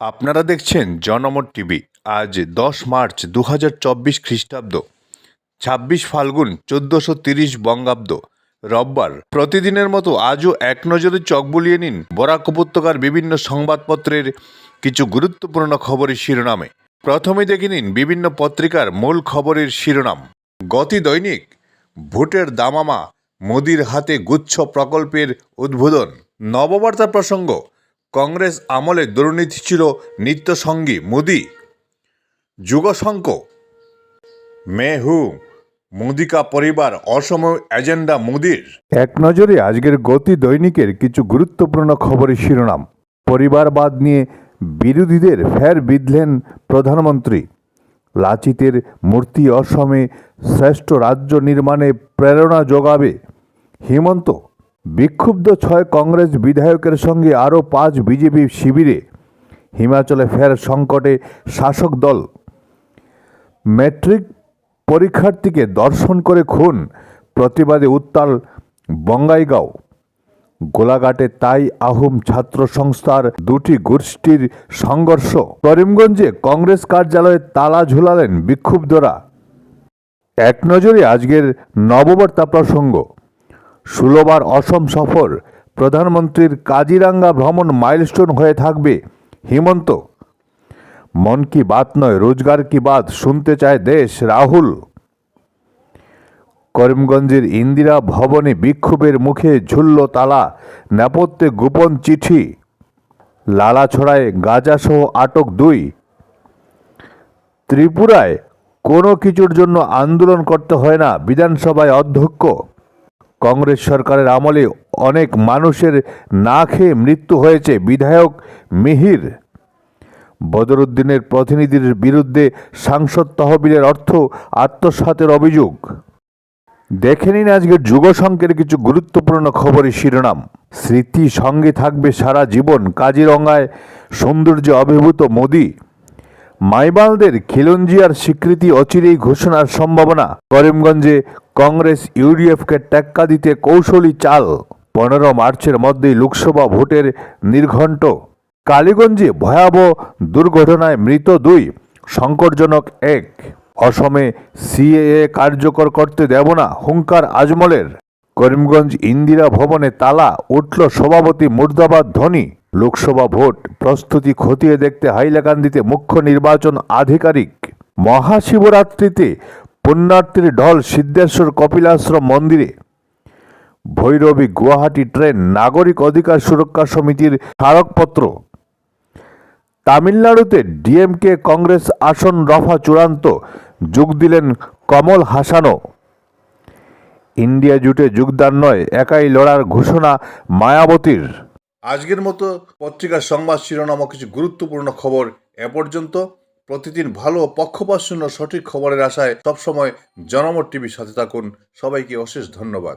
আপনারা দেখছেন জনমত টিভি। আজ দশ মার্চ দু হাজার চব্বিশ খ্রিস্টাব্দ। ছাব্বিশ ফাল্গুন চোদ্দশো তিরিশ বঙ্গাব্দ। রববার, প্রতিদিনের মতো আজও এক নজরে চোখ বুলিয়ে নিন বরাক উপত্যকার বিভিন্ন সংবাদপত্রের কিছু গুরুত্বপূর্ণ খবরের শিরোনামে। প্রথমে দেখে নিন বিভিন্ন পত্রিকার মূল খবরের শিরোনাম। গতি দৈনিক, ভোটের দামামা, মোদির হাতে গুচ্ছ প্রকল্পের উদ্বোধন, নববার্তা প্রসঙ্গ কংগ্রেস আমলে দুর্নীতি ছিল নিত্যসঙ্গী মোদি। যুগশঙ্ক। মে হু মোদিকা পরিবার, অসম এজেন্ডা মোদির। এক নজরে আজকের গতি দৈনিকের কিছু গুরুত্বপূর্ণ খবরের শিরোনাম। পরিবারবাদ নিয়ে বিরোধীদের ফের বিধলেন প্রধানমন্ত্রী। লাচিতের মূর্তি অসমে শ্রেষ্ঠ রাজ্য নির্মাণে প্রেরণা যোগাবে হিমন্ত। বিক্ষুব্ধ ছয় কংগ্রেস বিধায়কের সঙ্গে আরও পাঁচ বিজেপি শিবিরে। হিমাচলে ফের সংকটে শাসক দল। ম্যাট্রিক পরীক্ষার্থীকে দর্শন করে খুন, প্রতিবাদে উত্তাল বঙ্গাইগাঁও। গোলাঘাটে তাই আহুম ছাত্র সংস্থার দুটি গোষ্ঠীর সংঘর্ষ। করিমগঞ্জে কংগ্রেস কার্যালয়ে তালা ঝুলালেন বিক্ষুব্ধরা। এক নজরে আজকের নববার্তা প্রসঙ্গ। ষোলোবার অসম সফর, প্রধানমন্ত্রীর কাজিরাঙ্গা ভ্রমণ মাইলস্টোন হয়ে থাকবে। হিমন্ত, মন কি বাত নয়, রোজগার কি বাত, শুনতে চায় দেশ, রাহুল। করিমগঞ্জের ইন্দিরা ভবনে বিক্ষোভের মুখে ঝুলল তালা, নেপথ্যে গোপন চিঠি। লালাছড়ায় গাঁজাসহ আটক দুই। ত্রিপুরায় কোনো কিছুর জন্য আন্দোলন করতে হয় না, বিধানসভায় অধ্যক্ষ। কংগ্রেস সরকারের আমলে অনেক মানুষের না খেয়ে মৃত্যু হয়েছে বিধায়ক মিহির। বদরুদ্দিনের প্রতিনিধির বিরুদ্ধে সাংসদ তহবিলের অর্থ আত্মসাতের অভিযোগ। দেখে নিন আজকের যুগসংকের কিছু গুরুত্বপূর্ণ খবরের শিরোনাম। স্মৃতি সঙ্গে থাকবে সারা জীবন কাজিরঙ্গায় সৌন্দর্যে অভিভূত মোদি। মাইবালদের খিলঞ্জিয়ার স্বীকৃতি অচিরেই ঘোষণার সম্ভাবনা। করিমগঞ্জে কংগ্রেস ইউডিএফকে টেক্কা দিতে কৌশলী চাল। পনেরো মার্চের মধ্যেই লোকসভা ভোটের নির্ঘণ্ট। কালীগঞ্জে ভয়াবহ দুর্ঘটনায় মৃত দুই, সংকটজনক এক। অসমে সিএএ কার্যকর করতে দেব না হুঙ্কার আজমলের। করিমগঞ্জ ইন্দিরা ভবনে তালা, উঠল সভাপতি মুর্দাবাদ ধনী। লোকসভা ভোট প্রস্তুতি খতিয়ে দেখতে হাইলাকান্দিতে মুখ্য নির্বাচন আধিকারিক। মহাশিবরাত্রিতে পুণ্যার্থীর ঢল সিদ্ধেশ্বর কপিলাশ্রম মন্দিরে। ভৈরবী গুয়াহাটি ট্রেন নাগরিক অধিকার সুরক্ষা সমিতির স্মারকপত্র। তামিলনাড়ুতে ডিএমকে কংগ্রেস আসন রফা চূড়ান্ত, যোগ দিলেন কমল হাসানও। ইন্ডিয়া জুটে যোগদান নয়, একাই লড়ার ঘোষণা মায়াবতীর। আজকের মতো পত্রিকার সংবাদ শিরোনাম কিছু গুরুত্বপূর্ণ খবর এ পর্যন্ত। প্রতিদিন ভালো পক্ষপাতশূন্য সঠিক খবরের আশায় সবসময় জনমত টিভির সাথে থাকুন। সবাইকে অশেষ ধন্যবাদ।